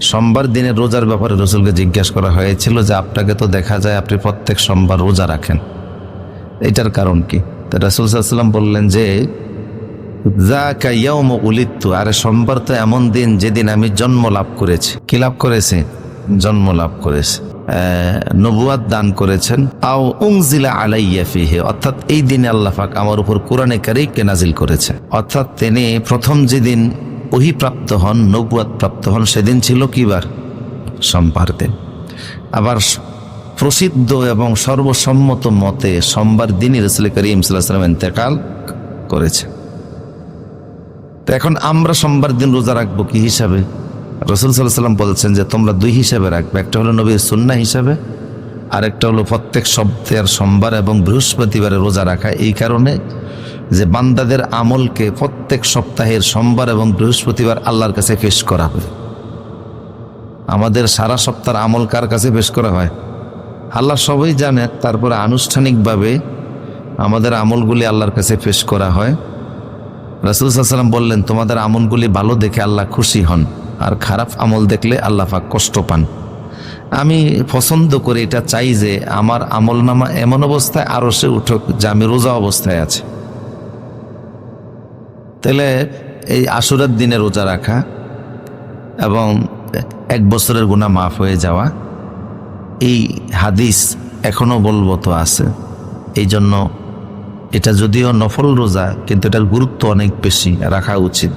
সোমবার দিনের রোজার ব্যাপারে রসুলকে জিজ্ঞাসা করা হয়েছিল যে আপনাকে তো দেখা যায় আপনি প্রত্যেক সোমবার রোজা রাখেন। এটার কারণ কি? তো রাসুল সাল্লাম বললেন যে উলিত্তু আরে সোমবার তো এমন দিন যেদিন আমি জন্ম লাভ করেছি। কি লাভ করেছি জন্ম লাভ করেছি। আহ, নবুয়াত দান করেছেন। আও উংজিলা আলাইয়া ফিহে অর্থাৎ এই দিনে আল্লাহ পাক আমার উপর কোরআনে কারিমকে নাজিল করেছে অর্থাৎ তিনি প্রথম যেদিন ওহি প্রাপ্ত হন নবুয়াত প্রাপ্ত হন, সেদিন ছিল কিবার সোমবার দিন। আবার প্রসিদ্ধ এবং সর্বসম্মত মতে সোমবার দিনই রসুল করিম সাল্লাম ইন্তেকাল করেছে। তো এখন আমরা সোমবার দিন রোজা রাখব কি হিসাবে? রসুল সাল্লাহ সাল্লাম বলছেন যে, তোমরা দুই হিসাবে রাখবে, একটা হলো নবীর সুন্না হিসাবে, আরেকটা হলো প্রত্যেক সপ্তাহের সোমবার এবং বৃহস্পতিবারে রোজা রাখা। এই কারণে যে বান্দাদের আমলকে প্রত্যেক সপ্তাহের সোমবার এবং বৃহস্পতিবার আল্লাহর কাছে পেশ করা হয়। আমাদের সারা সপ্তাহের আমল কার কাছে পেশ করা হয়? আল্লাহ সবাই জানে, তারপরে আনুষ্ঠানিকভাবে আমাদের আমলগুলি আল্লাহর কাছে পেশ করা হয়। রাসুল সাল্লাম বললেন, তোমাদের আমলগুলি ভালো দেখে আল্লাহ খুশি হন, আর খারাপ আমল দেখলে আল্লাহ পাক কষ্ট পান। আমি পছন্দ করে এটা চাই যে, আমার আমল নামা এমন অবস্থায় আরও সে উঠুক যে আমি রোজা অবস্থায় আছে। তাহলে এই আশুরার দিনে রোজা রাখা এবং এক বছরের গুণা মাফ হয়ে যাওয়া, এই হাদিস এখনও বলবত আছে। এই জন্য এটা যদিও নফল রোজা, কিন্তু এটার গুরুত্ব অনেক বেশি, রাখা উচিত।